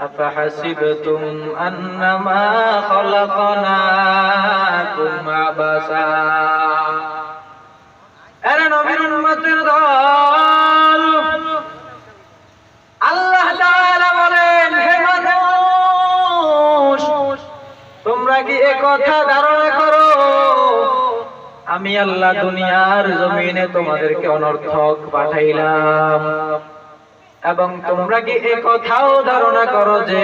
أفحسبتم أنما خلقناكم عبثا এরা নবীর উম্মতের দল আল্লাহ তাআলা বলেন হে মানুষ তোমরা কি এ কথা ধারণা করো আমি আল্লাহ দুনিয়ার জমিনে তোমাদেরকে অনর্থক পাঠাইলাম এবং তোমরা কি এ কথাও ধারণা করো যে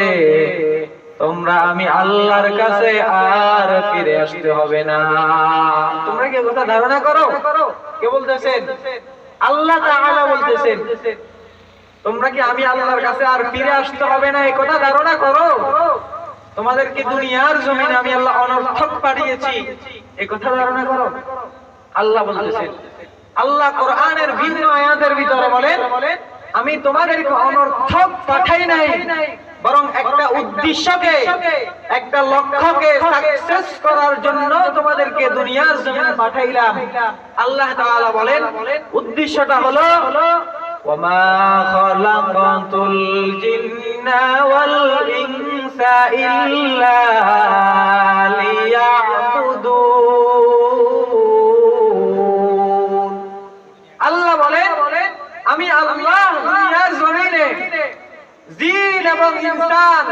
তোমরা আমি আল্লাহর কাছে আর ফিরে আসতে হবে না? তোমরা কি কথা ধারণা করো? কে বলতেছেন? আল্লাহ বলতেছেন। তোমরা কি আমি আল্লাহর কাছে আর ফিরে আসতে হবে না? এই কথা ধারণা করো। তোমাদেরকে দুনিয়ার জমিনে আমি আল্লাহ অনর্থক পাঠিয়েছি? এই কথা ধারণা করো। আল্লাহ বলতেছেন। আল্লাহ কোরআনের ভিন্ন আয়াতের ভিতরে বলেন আমি তোমাদেরকে অনর্থক পাঠাই নাই বরং একটা উদ্দেশ্যকে একটা লক্ষ্যকে সাকসেস করার জন্য তোমাদেরকে দুনিয়ার জমিনে পাঠাইলাম আল্লাহ তাআলা বলেন উদ্দেশ্যটা হলো وما خلقت الجن والإنس إلا ليعبدون এবং ইনসান,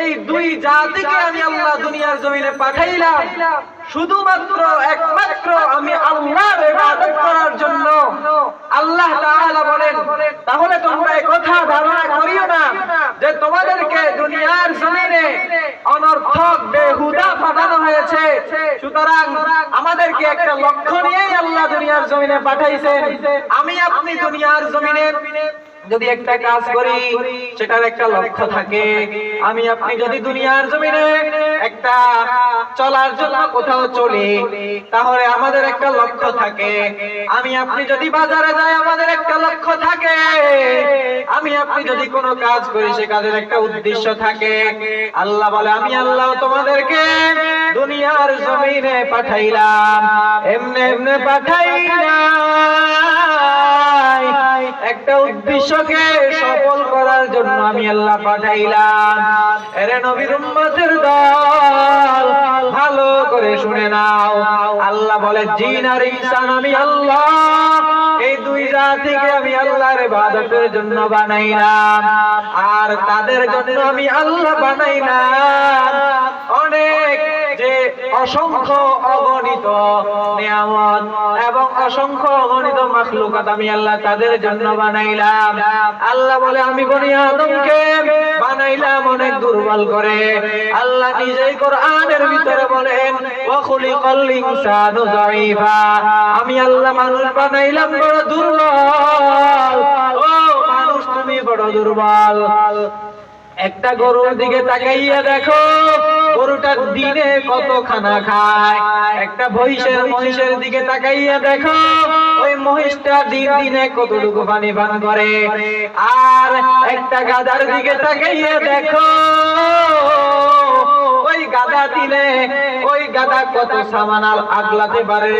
এই দুই জাতিকে আমি আল্লাহ দুনিয়ার জমিনে পাঠাইলাম। শুধুমাত্র একমাত্র আমি আল্লাহর ইবাদত করার জন্য। আল্লাহ তাআলা বলেন, তাহলে তোমরা এই কথা ধারণা করিও না যে তোমাদেরকে দুনিয়ার জমিনে অনর্থক বেহুদা পাঠানো হয়েছে। সুতরাং আমাদেরকে একটা লক্ষ্য নিয়েই আল্লাহ দুনিয়ার জমিনে পাঠাইছেন। আমি আপনি দুনিয়ার জমিনে যদি একটা কাজ করি, সেটার একটা লক্ষ্য থাকে। আমি, আপনি যদি দুনিয়ার জমিনে একটা চলার জন্য কোথাও চলি, তাহলে আমাদের একটা লক্ষ্য থাকে। আমি, আপনি যদি বাজারে যাই, আমাদের একটা লক্ষ্য থাকে। আমি, আপনি যদি কোনো কাজ করি, সে কাজের একটা উদ্দেশ্য থাকে। আল্লাহ বলে, আমি আল্লাহ তোমাদেরকে দুনিয়ার জমিনে পাঠাইলাম। এমনে এমনে পাঠাই একটা উদ্দেশ্যকে সফল করার জন্য আমি আল্লাহ পাঠাইলাম। এরে নবীর উম্মতের দল, ভালো করে শুনে নাও। আল্লাহ বলে, জিন আর ইনসান, আমি আল্লাহ। এই দুই জাতিকে আমি আল্লাহর ইবাদতের জন্য বানাইলাম। আর তাদের জন্য আমি আল্লাহ বানাইলাম। অনেক যে অসংখ্য অগণিত নিয়ামত এবং অসংখ্য অগণিত মাখলুকাত আমি আল্লাহ তাদের জন্য বানাইলাম। আল্লাহ বলে, আমি বনি আদমকে বানাইলাম অনেক দুর্বল করে। আল্লাহ নিজেই কোরআনের ভিতরে বলেন, ওয়া খুলিকাল ইনসানু আমি আল্লাহ মানুষ বানাইলাম বড় দুর্বল। ও বড় দুর্বল। একটা গরুর দিকে তাকাইয়া দেখো গরুটা দিনে কত খানা খায়? একটা মহিষের মহিষের দিকে তাকাইয়া দেখো, ওই মহিষটা দিন দিনে কতটুকু পানি পান করে। আর একটা গাদার দিকে তাকাইয়া দেখো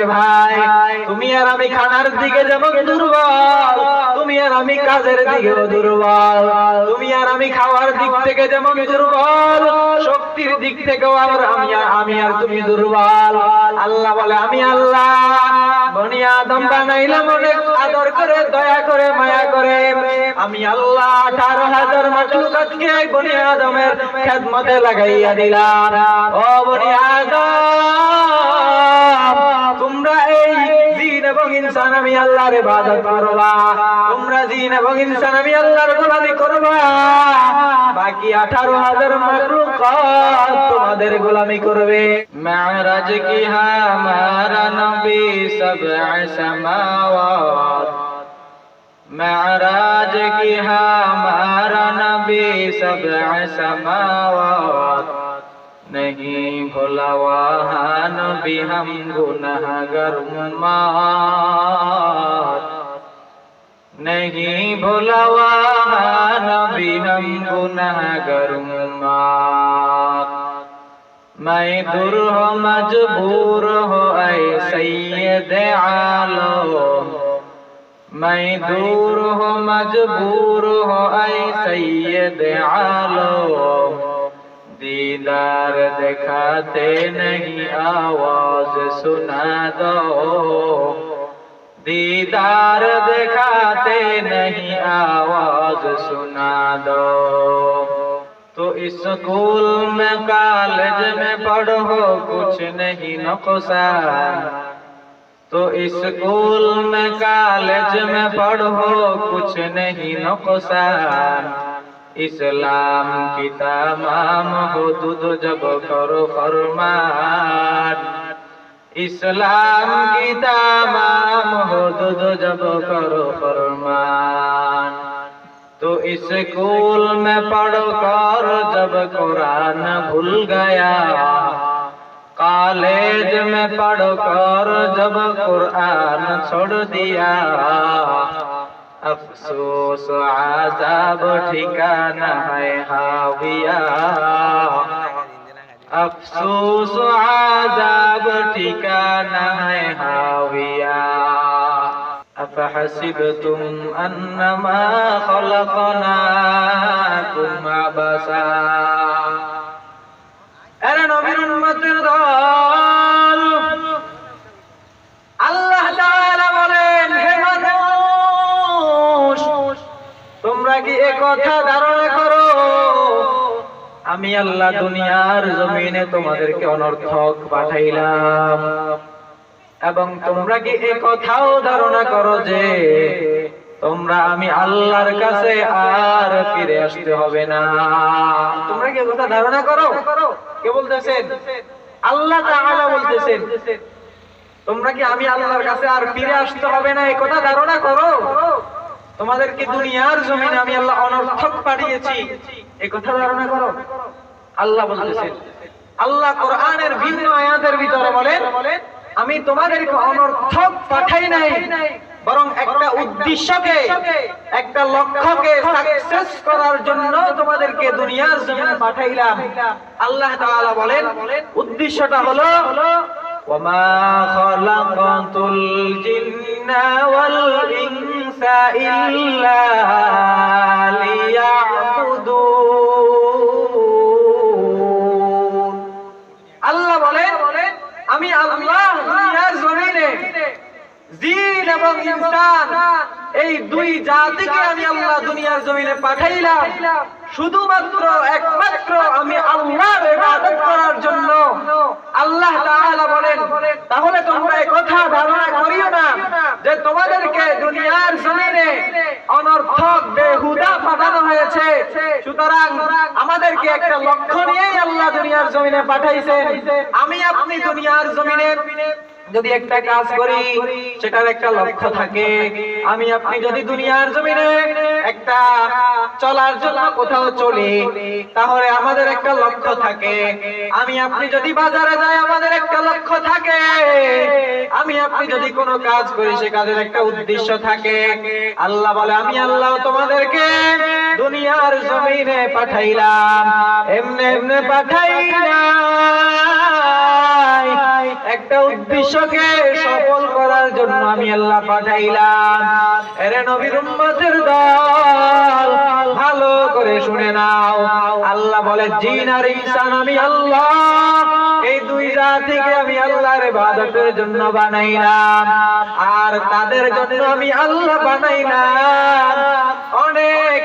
ভাই। আর আমি খানার দিকে আর আমি কাজের আর আমি খাওয়ার দুর্বল, শক্তির দিক থেকেও আবার আমি আমি আর তুমি দুর্বল। আল্লাহ বলে, আমি আল্লাহ। বনি আদম বানাইলাম অনেক আদর করে, দয়া করে, মায়া করে। আমি আল্লাহ, চার হাজার মাকলুকাতকে বনি আদমের খেদমতে লাগাইয়া দিলাম। ও বনি আদম! ইনসান আমি আল্লাহর ইবাদত করবা। তোমরা জিন এবং ইনসান আমি আল্লাহর গোলামি করবা। বাকি তোমাদের গোলামি করবে। কি হামারা নবী সবআ সামাওয়াত। মারাজ কি নবী नहीं भुलावा नबी हम गुनहगर उम्मात नहीं भुलावा नबी हम गुनहगर उम्मात मैं दूर हो मजबूर हो ऐ सैयद आलो मैं दूर हो मजबूर हो ऐ सैयद आलो दीदार दिखाते नहीं, आवाज़ सुना दो। दीदार दिखाते नहीं, आवाज़ सुना दो। तो स्कूल में, कॉलेज में पढ़ो, कुछ नहीं, नुकसान। तो स्कूल में, कॉलेज में पढ़ो, कुछ नहीं, नुकसान। इस्लाम किता तमाम हो दूध जब करो फरमान। इस्लाम की तमाम हो दूध जब करो फरमान। तो इस स्कूल में पढ़ो कर जब कुरान भूल गया, कॉलेज में पढ़ो कर जब कुरान छोड़ दिया अफसोस आजाब ठिकाना है हाविया अफसोस आजाब ठिकाना है हाविया أفحسبتم أنما خلقناكم عبثا أنا نبي المتر কথা ধারণা করো। আমি আল্লাহ দুনিয়ার জমিনে তোমাদেরকে অনর্থক পাঠাইলাম। এবং তোমরা কি এ কথাও ধারণা করো যে তোমরা আমি আল্লাহর কাছে আর ফিরে আসতে হবে না? তোমরা কি কথা ধারণা করো? কে বলতেছেন? আল্লাহ তাআলা বলতেছেন। তোমরা কি আমি আল্লাহর কাছে আর ফিরে আসতে হবে না? এই কথা ধারণা করো। তোমাদেরকে দুনিয়ার জমিনে আমি আল্লাহ অনর্থক পাঠিয়েছি এই কথা ধারণা করো আল্লাহ বলতেছেন আল্লাহ কোরআনের ভিন্ন আয়াতের ভিতরে বলেন আমি তোমাদেরকে অনর্থক পাঠাই নাই বরং একটা উদ্দেশ্যকে একটা লক্ষ্যকে সাকসেস করার জন্য তোমাদেরকে দুনিয়ার জমিনে পাঠাইলাম আল্লাহ তাআলা বলেন উদ্দেশ্যটা হলো وما خلقت الجن والإنس إلا ليعبدون আল্লাহ বলেন আমি আল্লাহ দুনিয়ার জমিনে জিন এবং ইনসান এই দুই জাতিকে আমি আল্লাহ দুনিয়ার জমিনে পাঠাইলাম। শুধুমাত্র একমাত্র আমি আল্লাহর ইবাদত করার জন্য। আল্লাহ তাআলা বলেন, তাহলে তোমরা কথা ধারণা করিও না যে তোমাদেরকে দুনিয়ার জমিনে অনর্থক বেহুদা পাঠানো হয়েছে। সুতরাং আমাদেরকে একটা লক্ষ্য নিয়েই আল্লাহ দুনিয়ার জমিনে পাঠাইছেন। আমি আপনি দুনিয়ার জমিনে যদি একটা কাজ করি, সেটার একটা লক্ষ্য থাকে। আমি, আপনি যদি দুনিয়ার জমিনে একটা চলার জন্য কোথাও চলি, তাহলে আমাদের একটা লক্ষ্য থাকে। আমি, আপনি যদি বাজারে যাই আমাদের একটা লক্ষ্য থাকে। আমি, আপনি যদি কোনো কাজ করি, সে কাজের একটা উদ্দেশ্য থাকে। আল্লাহ বলে, আমি, আল্লাহ তোমাদেরকে দুনিয়ার জমিনে পাঠাইলাম। এমনি এমনি পাঠাইলাম একটা উদ্দেশ্যকে সফল করার জন্য আমি আল্লাহ পাঠাইলাম। এরে নবীর উম্মতের দল, ভালো করে শুনে নাও। আল্লাহ বলে, জিন আর ইনসান আমি আল্লাহ। এই দুই জাতিকে আমি আল্লাহর ইবাদতের জন্য বানাইলাম। আর তাদের জন্য আমি আল্লাহ বানাইলাম। অনেক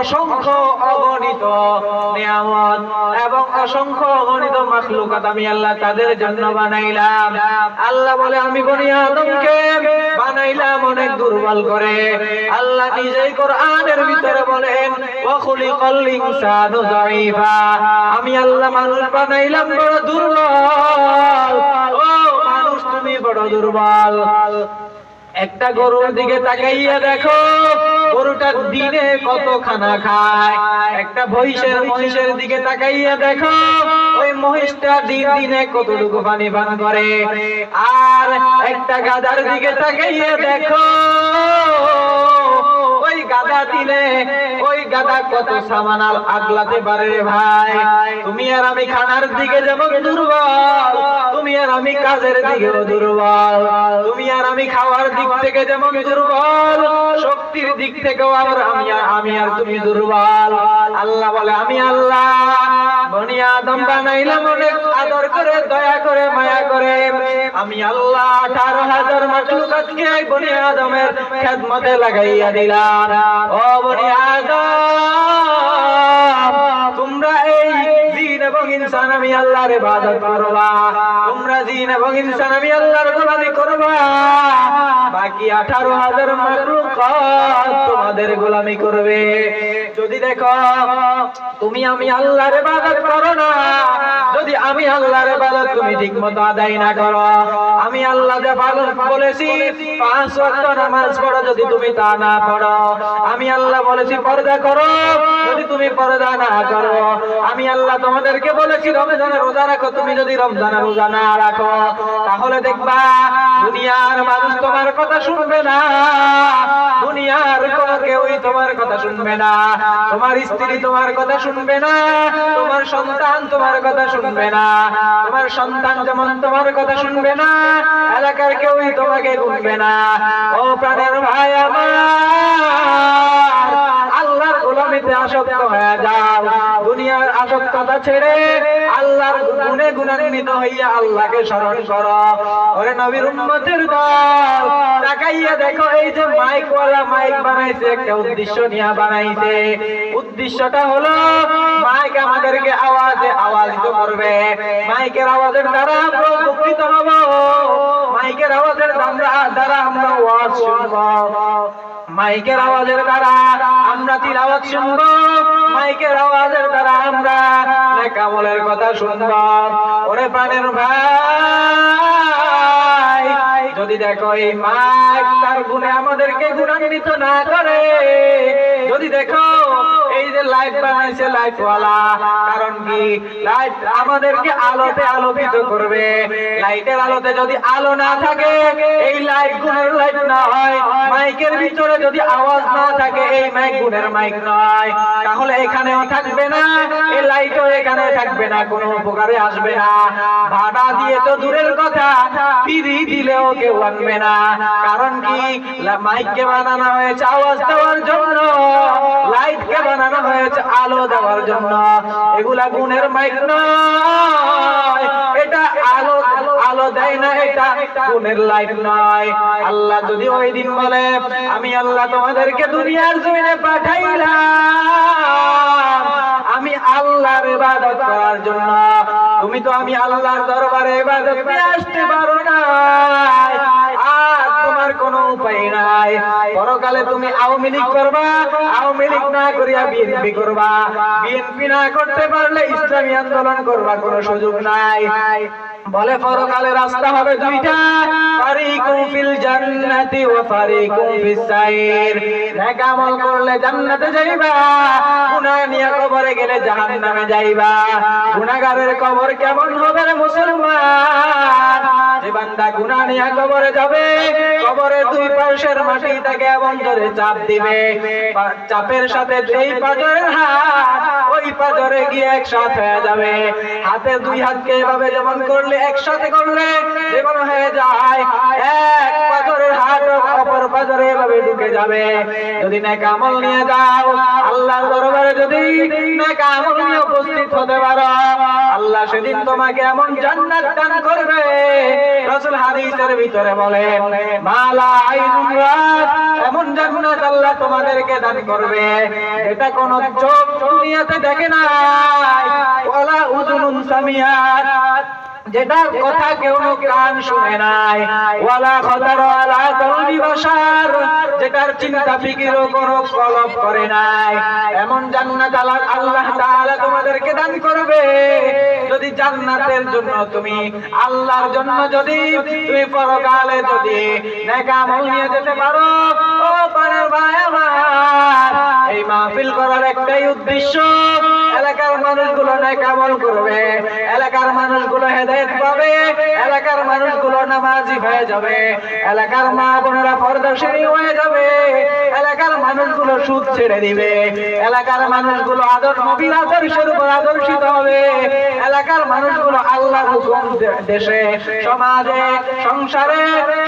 অসংখ্য অগণিত নিয়ামত এবং অসংখ্য অগণিত মাখলুকাত আমি আল্লাহ তাদের জন্য বানাইলাম। আল্লাহ বলে, আমি বনি আদমকে বানাইলাম অনেক দুর্বল করে। আল্লাহ নিজেই কোরআনের ভিতরে বলেন, ওয়া খুলিকাল ইনসানু যায়ীফা আমি আল্লাহ মানুষ বানাইলাম বড় দুর্বল। ও মানুষ, তুমি বড় দুর্বল। একটা গরুর দিকে তাকাইয়া দেখো, গরুটা দিনে কত খানা খায়? একটা ভৈষের মহিষের দিকে তাকাইয়া দেখো, ওই মহিষটা দিন দিনে কতটুকু পানি পান করে? আর একটা গাদার দিকে তাকাইয়া দেখো গাদা দিলে, ওই গাদা কত সামানাল আগলাতে পারে রে ভাই। তুমি আর আমি খানার দিকে যেমন দুর্বল। তুমি আর আমি কাজের দিকেও দুর্বল। তুমি আর আমি খাওয়ার দিক থেকে যেমন দুর্বল। শক্তির দিক থেকেও আবার আমি আর আমি আর তুমি দুর্বল। আল্লাহ বলে, আমি আল্লাহ। বনি আদম বানাইলাম অনেক আদর করে, দয়া করে, মায়া করে। আমি আল্লাহ আঠারো হাজার মাকলুকাতকে বনি আদমের খেদমতে লাগাইয়া দিলাম। তোমরা এই জিন এবং ইনসান আমি আল্লাহর ইবাদত করবা। তোমরা জিন এবং ইনসান আমি আল্লাহর গোলামি করবা। বাকি আঠারো হাজার মাকলুকাত তোমাদের গোলামি করবে। যদি দেখো তুমি আমি আল্লাহর ইবাদত করো না, যদি আমি আল্লাহর ইবাদত তুমি ঠিক মতো আদায় না করো, আমি আল্লাহ যে বলেছি, পাঁচ ওয়াক্ত নামাজ পড়ো যদি তুমি তা না পড়ো। আমি আল্লাহ বলেছি, পর্দা করো যদি তুমি পর্দা না করো। আমি আল্লাহ তোমাদেরকে বলেছি রমজানের রোজা রাখো, তুমি যদি রমজানের রোজা না রাখো, তাহলে দেখবা দুনিয়ার মানুষ তোমার কথা শুনবে না, দুনিয়ার কেউই তোমার কথা শুনবে না। তোমার স্ত্রী তোমার কথা শুনবে না। তোমার সন্তান তোমার কথা শুনবে না। তোমার সন্তান যেমন তোমার কথা শুনবে না, এলাকার কেউই তোমাকে গুনবে না। ও প্রাণের ভাই আমার, আল্লাহর গোলামিতে আসক্ত হয়ে যাও। দুনিয়ার আসক্ততা ছেড়ে আল্লাহর গুণে গুণান্বিত হইয়া আল্লাহকে স্মরণ করো। ওরে নবীর উম্মতের দল, তাকাইয়া দেখো এই যে মাইক ওয়ালা মাইক বানাইছে, একটা উদ্দেশ্য নিয়ে বানাইছে। উদ্দেশ্যটা হলো, মাইক আমাদেরকে আওয়াজে আওয়াজিত করবে। মাইকের আওয়াজের দ্বারা আমরা উপকৃত হব। মাইকের আওয়াজের দ্বারা আমরা ওয়াজ শুনব। মাইকের আওয়াজের দ্বারা আমরা তিলাওয়াত শুনব। মাইকের আওয়াজের দ্বারা আমরা নেকামলের কথা শুনব। ওরে প্রাণের ভাই, যদি দেখো এই মাইক তার গুণে আমাদেরকে গুণান্বিত না করে, যদি দেখো এই যে লাইট বানাইছে লাইট ওয়ালা কারণ কি? লাইট আমাদেরকে আলোতে আলোকিত করবে। লাইটের আলোতে যদি আলো না থাকে, এই লাইট গুণের লাইট না হয়। মাইকের ভিতরে যদি আওয়াজ না থাকে, এই মাইক গুণের মাইক নয়। তাহলে এখানেও থাকবে না, এই লাইটও এখানে থাকবে না, কোনো উপকারে আসবে না। ভাড়া দিয়ে তো দূরের কথা, ফিরি দিলেও কেউ আনবে না। কারণ কি? মাইককে বানানো হয়েছে আওয়াজ দেওয়ার জন্য। হয়েছে আলো দেওয়ার জন্য। এগুলা গুণের মাইক নয়। এটা আলো আলো দেয় না, এটা গুণের লাইট নয়। আল্লাহ যদি ওই দিন বলে, আমি আল্লাহ তোমাদেরকে দুনিয়ার জমিনে পাঠাইলাম। আমি আল্লাহর ইবাদত করার জন্য। তুমি তো আমি আল্লাহর দরবারে ইবাদত নিয়ে আসতে পারো না কোন কোনো উপায় নাই। পরকালে তুমি আওয়ামী লীগ করবা, আওয়ামী লীগ না করিয়া বিএনপি করবা। বিএনপি না করতে পারলে ইসলামী আন্দোলন করবা কোনো সুযোগ নাই। বলে, পরকালে রাস্তা হবে দুইটা। ফারিকুম ফিল জান্নাতি ওয়া ফারিকুম ফিস সাইর। নেক আমল করলে জান্নাতে যাইবা, গুনাহ নিয়ে কবরে গেলে জাহান্নামে যাইবা। গুনাহগারের কবর কেমন হবে রে মুসলমান? যে বান্দা গুনাহ নিয়ে কবরে যাবে, কবরের দুই পাশের মাটি তাকে এমন ধরে চাপ দিবে। চাপের সাথে যেই পাজরের হাত, ওই পাজরে গিয়ে একসাথে যাবে। হাতে দুই হাতকে এভাবে যেমন করলে একসাথে করলে যেমন হয়ে যায়। এক পাজরের হাত অপর পাজরে এভাবে ঢুকে যাবে। যদি নেক আমল নিয়ে যাও, আল্লাহর দরবারে যদি নেক আমল নিয়ে উপস্থিত হতে পারো, আল্লাহ সেদিন তোমাকে এমন জান্নাত দান করবে। রাসূল হাদিসের ভিতরে বলেন মালা আইনুন রাত। এমন জান্নাত আল্লাহ তোমাদেরকে দান করবে এটা কোন চোখ দুনিয়াতে দেখে নাই। ওয়ালা উযুনুন সামিয়াত। যেটার কথা কেউ কান শুনে নাই। ওয়ালা খতার আলা কলবি বাশার, যেটার চিন্তা ফিকির কোনো কলব করে নাই। এমন জান্নাত আল্লাহ তাআলা তোমাদেরকে দান করবে। যদি জান্নাতের জন্য তুমি আল্লাহর জন্য যদি তুমি পরকালে যদি নেক আমল নিয়ে যেতে পারো, ও পারের ভাই আমার, এই মাহফিল করার একটাই উদ্দেশ্য, এলাকার মানুষগুলো নেকামল করবে, এলাকার মানুষগুলো হেদায়েত পাবে, এলাকার মানুষগুলো নামাজি হয়ে যাবে, এলাকার মা বোনেরা পর্দাশিনী হয়ে যাবে। এলাকার মানুষগুলো সুদ ছেড়ে দিবে। এলাকার মানুষগুলো আদর, নবীর আদর্শের উপর আদর্শিত হবে। এলাকার মানুষগুলো আল্লাহর হুকুম দেশে, সমাজে, সংসারে,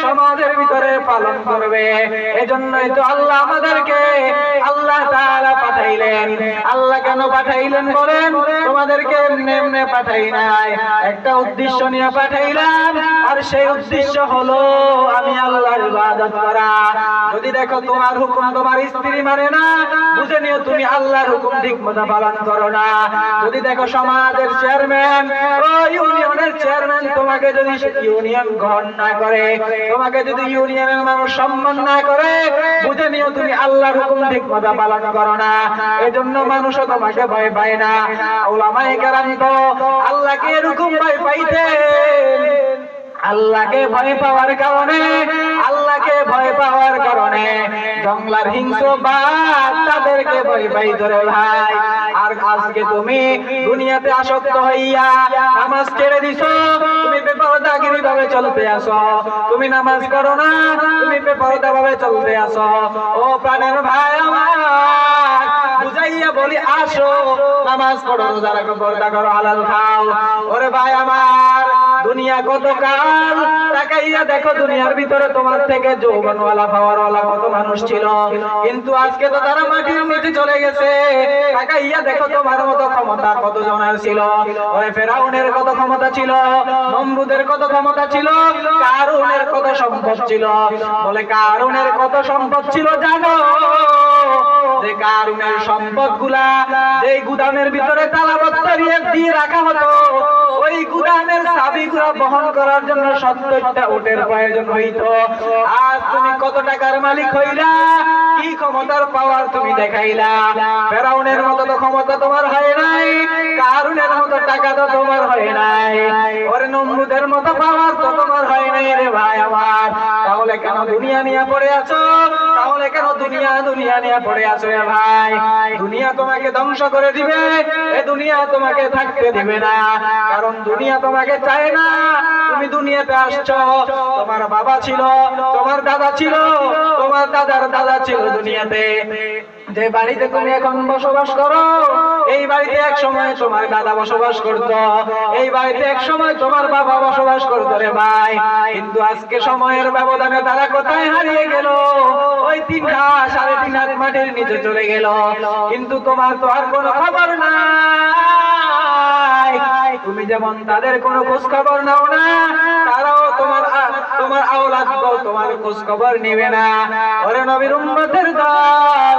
সমাজের ভিতরে পালন করবে। এজন্যই তো আল্লাহ আমাদেরকে আল্লাহ তাআলা পাঠাইলেন। আল্লাহ কেন পাঠাইলেন বলেন? তোমাদেরকে এমনি এমনি পাঠাই নাই। একটা উদ্দেশ্য নিয়ে পাঠাইলাম, আর সেই উদ্দেশ্য হলো আমি আল্লাহর ইবাদত করা। যদি দেখো তোমার হুকুম তোমার স্ত্রী মানে না, বুঝে নিও তুমি আল্লাহর হুকুম ঠিক মতো পালন করো না। যদি দেখো সমাজের চেয়ারম্যান ইউনিয়নের চেয়ারম্যান তোমাকে যদি ইউনিয়ন গ্রহণ না করে, তোমাকে যদি ইউনিয়নের মানুষ সম্মান না করে, বুঝে নিও তুমি আল্লাহর হুকুম ঠিক মতো পালন করো না। এজন্য মানুষও তোমাকে ভয় পায় না। ওলামায়ে কেরাম তো আল্লাহকে এরকম ভয় পাইতেন। আল্লাহকে ভয় পাওয়ার কারণে আল্লাহকে ভয় পাওয়ার কারণে জঙ্গলার হিংস্র বাঘ তাদেরকে ভয় পাই ধরে ভাই আর আজকে তুমি দুনিয়াতে আসক্ত হইয়া নামাজ ছেড়ে দিছো, তুমি বেপরদাগিরি ভাবে চলতে আসো। তুমি নামাজ করো না, তুমি বেপরদা ভাবে চলতে আসো। ও প্রাণের ভাই আমার, বুঝাইয়া বলি, আসো, নামাজ পড়ো, রোজা রাখো, পর্দা করো, হালাল খাও। ওরে ভাই আমার দুনিয়া কত কাল তাকাইয়া দেখো দুনিয়ার ভিতরে তোমার থেকে যৌবনওয়ালা, পাওয়ারওয়ালা কত মানুষ ছিল। কিন্তু আজকে তো তারা মাটির নিচে চলে গেছে। তাকাইয়া দেখো তোমার মতো ক্ষমতা কত জনের ছিল? ওরে ফেরাউনের কত ক্ষমতা ছিল? নমরুদের কত ক্ষমতা ছিল? কারুনের কত সম্পদ ছিল? বলে কারুনের কত সম্পদ ছিল জানো? যে কারুনের সম্পদগুলা যে গুদামের ভিতরে তালাবদ্ধ দিয়ে রাখা হতো, ওই গুদামের চাবি গুলা বহন করার জন্য সত্তরটা উটের প্রয়োজন হইত। আজ তুমি কত টাকার মালিক হইলা? কি ক্ষমতার পাওয়ার তুমি দেখাইলা? ফেরাউনের মতো তো ক্ষমতা তোমার হয় নাই, কারুনের মতো টাকা তো তোমার হয় নাই। ওরে নমরুদের মতো পাওয়ার তো তোমার হয় নাই রে ভাই। তাহলে কেন দুনিয়া নিয়ে পড়ে আছো? তাহলে কেন দুনিয়া দুনিয়া নিয়ে পড়ে আছো রে ভাই? দুনিয়া তোমাকে ধ্বংস করে দিবে, এ দুনিয়া তোমাকে থাকতে দিবে না। কারণ দুনিয়া তোমাকে চায় না। তুমি দুনিয়াতে আসছো। তোমার বাবা ছিল, তোমার দাদা ছিল, তোমার দাদার দাদা ছিল দুনিয়াতে। যে বাড়িতে তুমি এখন বসবাস করো এই বাড়িতে এক সময় তোমার দাদা বসবাস করতো, এই বাড়িতে এক সময় তোমার বাবা বসবাস করতো রে ভাই। কিন্তু আজকে সময়ের ব্যবধানে তারা কোথায় হারিয়ে গেল? ওই তিন হাত সাড়ে তিন হাত মাটির নিচে চলে গেল। কিন্তু তোমার তো আর কোনো খবর নাই। তুমি যেমন তাদের কোনো খোঁজ খবর নাও না, তারাও তোমার তোমার আওলাদ তোমার খোঁজ খবর নেবে না। ওরে নবীর উম্মতের দল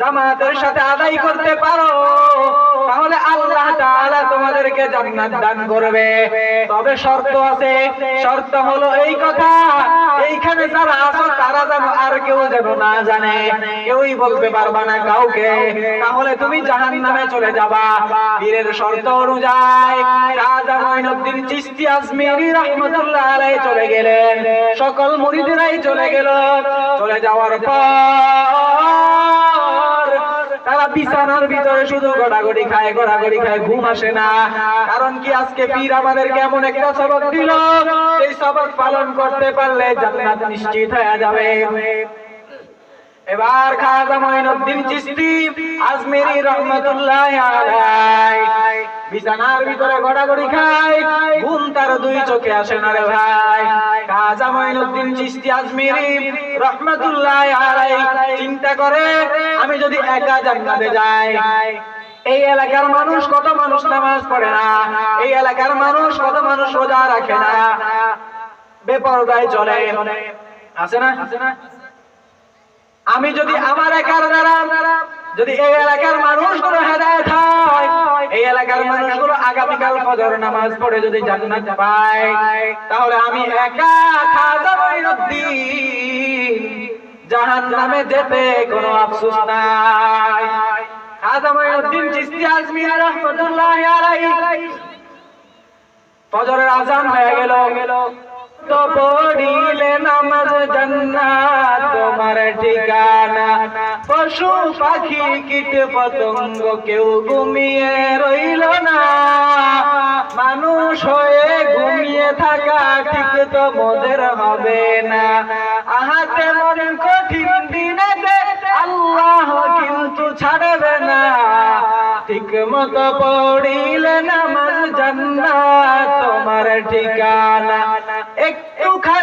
জামাতের সাথে আদায় করতে পারো, তাহলে আল্লাহ তাআলা তোমাদেরকে জান্নাত দান করবে। তবে শর্ত আছে, শর্ত হলো এই কথা, এইখানে যারা আছো তারা যেন আর কেউ যেন না জানে। কেউই বলতে পারবা না কাউকে। তাহলে তুমি জাহান্নামে চলে যাবা। পীরের শর্ত অনুযায়ী রাজা মঈনুদ্দিন চিশতি আজমিরি রাহমাতুল্লাহ আলাইহি চলে গেলেন। সকল মুরিদেরাই চলে গেল। চলে যাওয়ার পর বিছানার ভিতরে শুধু গড়াগড়ি খায় গড়াগড়ি খায়, ঘুম আসে না। কারণ কি আজকে পীর আমাদের কেমন একটা সবক দিল? এই সবক পালন করতে পারলে জান্নাত নিশ্চিত হয়ে যাবে। এবার খাজা মঈনুদ্দিন চিশতি আজমিরি রহমাতুল্লাহ আলাইহি বিছানার ভিতরে গড়াগড়ি খায়, ঘুম তার দুই চোখে আসে না রে ভাই। খাজা মঈনুদ্দিন চিশতি আজমিরি রহমাতুল্লাহ আলাইহি চিন্তা করে আমি যদি একা জান্নাতে যাই। এই এলাকার মানুষ কত মানুষ নামাজ পড়ে না, এই এলাকার মানুষ কত মানুষ রোজা রাখে না। বেপরদায় চলে। আছে না আছে না? আমি যদি আমার একার দ্বারা যদি এই এলাকার মানুষগুলো হেদায়েত হয়, এই এলাকার মানুষগুলো আগামীকাল ফজর নামাজ পড়ে যদি জান্নাত পায়, তাহলে আমি একা খাজা মঈনুদ্দিন, জাহান্নামে যেতে কোনো আফসোস নাই। খাজা মঈনুদ্দিন চিশতি আজমিরি রাহমাতুল্লাহ আলাইহি, ফজরের আজান হয়ে গেল। তো পড়িলে নামাজ জান্নাত, তোমার ঠিকানা। পশু পাখি কীট পতঙ্গ, কেউ ঘুমিয়ে রইল না। মানুষ হয়ে ঘুমিয়ে থাকা ঠিক তো মোদের হবে না। আহাতে মন কঠিন দিনে আল্লাহ কিন্তু ছাড়বে না। ঠিক মতো পড়িলে নামাজ জান্নাত, তোমার ঠিকানা।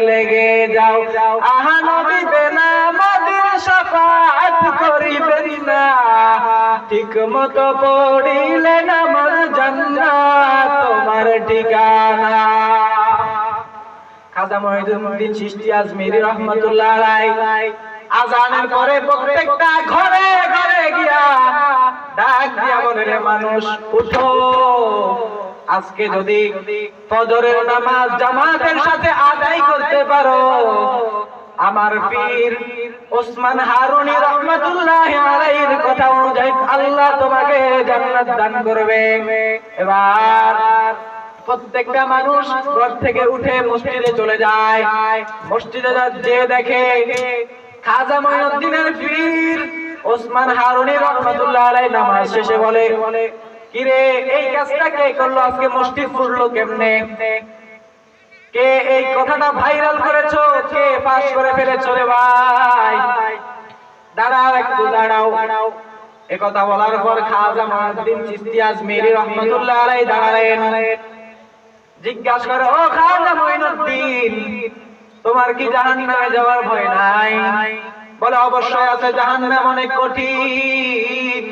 লেগে যাও। আহা নবীতে নামাজের সাফাত করিবেন না। ঠিক মতো পড়িলে নামাজ জান্নাত তোমার ঠিকানা। খাজা মহিদুদ্দিন চিশতি আজমিরি রহমতুল্লাহ আলাই আজানের পরে প্রত্যেকটা ঘরে ঘরে গিয়া ডাক দিয়া বলে মানুষ, উঠো। আজকে যদি ফজরের নামাজ জামাতের সাথে আদায় করতে পারো, আমার পীর ওসমান হারুনি রহমতুল্লাহ আলাইহির কথা অনুযায়ী আল্লাহ তোমাকে জান্নাত দান করবে। এবার প্রত্যেকটা মানুষ ঘর থেকে উঠে মসজিদে চলে যায়। মসজিদে যে দেখে খাজা মঈনুদ্দিনের পীর ওসমান হারুনি রহমাতুল্লাহ আলাইহি নামাজ শেষে বলে, কিরে, এই কাজটা কে করল? আজকে মসজিদ পুরলো কেমনে? কে এই কথাটা ভাইরাল করেছ? কে পাস করে ফেলেছো রে ভাই? দাঁড়াও একটু, দাঁড়াও। এ কথা বলার পর খাজা মঈনুদ্দিন চিশতি রহমাতুল্লাহ আলাইহি দাঁড়ালেন। জিজ্ঞাসা করে, ও খাজা মঈনুদ্দিন তোমার কি জাহান্নামে যাওয়ার ভয় নাই? বলে, অবশ্যই আছে জাহান্নাম অনেক কঠিন।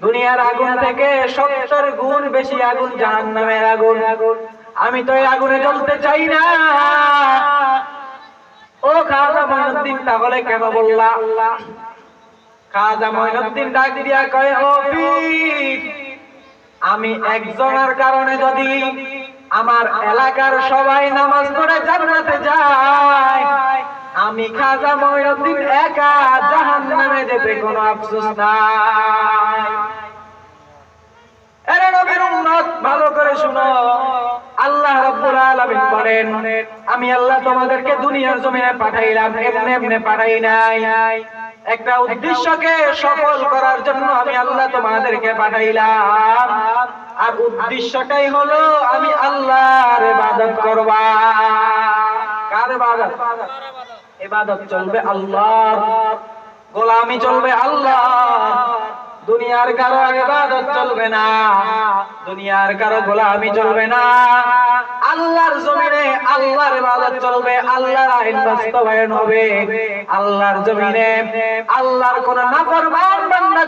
দুনিয়ার আগুন থেকে সত্তর গুণ বেশি আগুন জাহান্নামের আগুন। আমি তো এই আগুনে জ্বলতে চাই না। ও খাজা মঈনুদ্দিন তাহলে কেন বললা? খাজা মঈনুদ্দিন ডাক দিয়া কয়, ও আমি একজনের কারণে যদি আমার এলাকার সবাই নামাজ পড়ে জান্নাতে যায়। আমি খাজা মঈনুদ্দিন একা জাহান্নামে যেতে কোনো আফসোস নাই। আরে নবীর উম্মত, ভালো করে শুনো। আল্লাহ রাব্বুল আলামিন বলেন, আমি আল্লাহ তোমাদেরকে দুনিয়ার জমিনে পাঠাইলাম, এমনি এমনি পাঠাই নাই। একটা উদ্দেশ্যকে সফল করার জন্য আমি আল্লাহ তোমাদেরকে পাঠাইলাম। আর উদ্দেশ্যটাই হলো, আমি আল্লাহর ইবাদত করবা। কার ইবাদত? ইবাদত চলবে আল্লাহর। গোলামি চলবে আল্লাহ দুনিয়ার কারও ইবাদত চলবে না। দুনিয়ার কারও গোলামি চলবে না। আল্লাহর জমিনে আল্লাহর ইবাদত চলবে, আল্লাহর আইন বাস্তবায়ন হবে। আল্লাহর জমিনে আল্লাহর কোন নাফরমান বান্দা